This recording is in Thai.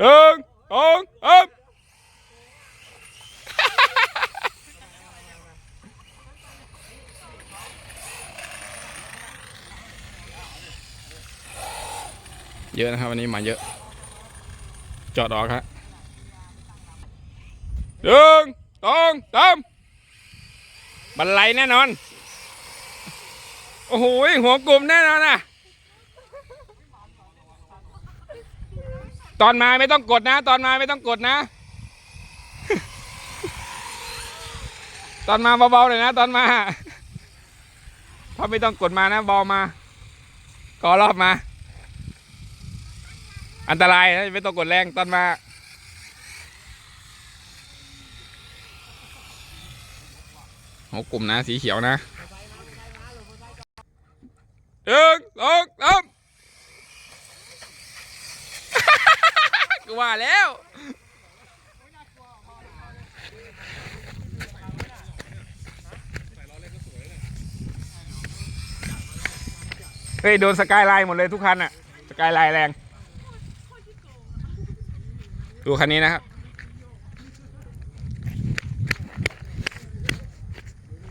หนึ่งสองสามเยอะนะครับวันนี้มาเยอะ จอดออกครับหนึ่งสองสามบันไลแน่นอน โอ้โหหัวกลุ่มแน่นอนนะ ตอนมาไม่ต้องกดนะ ตอนมาไม่ต้องกดนะ ตอนมาเบาๆเลยนะ ตอนมาเพราไม่ต้องกดมานะเบามาก็รอบมา อันตรายนะไม่ต้องกดแรงตอนมาหัวกลุ่มนะ สีเขียวนะหนึ่งสองสาม กูว่าแล้ว เฮ้ย โดนสกายไลน์หมดเลยทุกคันอะสกายไลน์แรง ดูคันนี้นะครับ